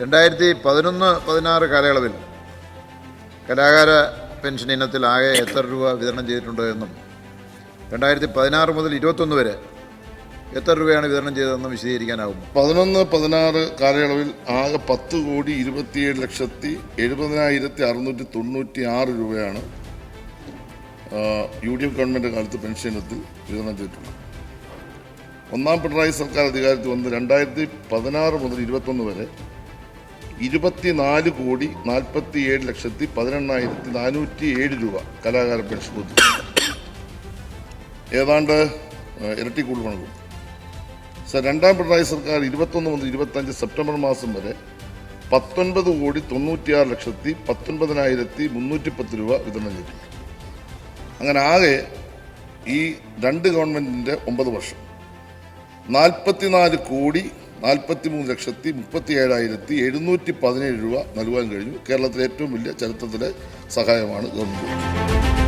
രണ്ടായിരത്തി പതിനൊന്ന് പതിനാറ് കാലയളവിൽ കലാകാര പെൻഷൻ ഇനത്തിൽ ആകെ എത്ര രൂപ വിതരണം ചെയ്തിട്ടുണ്ട് എന്നും രണ്ടായിരത്തി പതിനാറ് മുതൽ ഇരുപത്തൊന്ന് വരെ എത്ര രൂപയാണ് വിതരണം ചെയ്തതെന്നും വിശദീകരിക്കാനാകും. പതിനൊന്ന് പതിനാറ് കാലയളവിൽ ആകെ പത്ത് കോടി ഇരുപത്തിയേഴ് ലക്ഷത്തി എഴുപതിനായിരത്തി അറുന്നൂറ്റി തൊണ്ണൂറ്റി ആറ് രൂപയാണ് യു ഡി എഫ് ഗവൺമെന്റ് കാലത്ത് പെൻഷൻ ഇനത്തിൽ വിതരണം ചെയ്തിട്ടുള്ളത്. ഒന്നാം പിണറായി സർക്കാർ അധികാരത്തിൽ വന്ന് രണ്ടായിരത്തി പതിനാറ് മുതൽ ഇരുപത്തൊന്ന് വരെ ഇരുപത്തിനാല് കോടി നാൽപ്പത്തി ഏഴ് ലക്ഷത്തി പതിനെണ്ണായിരത്തി നാനൂറ്റി ഏഴ് രൂപ കലാകാര പെൻഷൻ കൊടുത്തു ഏതാണ്ട് ഇരട്ടി കൂടുതൽ സർ രണ്ടാം പിണറായി സർക്കാർ ഇരുപത്തൊന്ന് മുതൽ ഇരുപത്തഞ്ച് സെപ്റ്റംബർ മാസം വരെ പത്തൊൻപത് കോടി തൊണ്ണൂറ്റിയാറ് ലക്ഷത്തി പത്തൊൻപതിനായിരത്തി മുന്നൂറ്റി പത്ത് രൂപ വിതരണം ചെയ്തു അങ്ങനെ ആകെ ഈ രണ്ട് ഗവൺമെന്റിന്റെ ഒമ്പത് വർഷം. നാൽപ്പത്തിനാല് കോടി നാൽപ്പത്തി മൂന്ന് ലക്ഷത്തി മുപ്പത്തി ഏഴായിരത്തി എഴുന്നൂറ്റി പതിനേഴ് രൂപ നൽകുവാൻ കഴിഞ്ഞു. കേരളത്തിലെ ഏറ്റവും വലിയ ചരിത്രത്തിലെ സഹായമാണ് ഗവൺമെന്റ്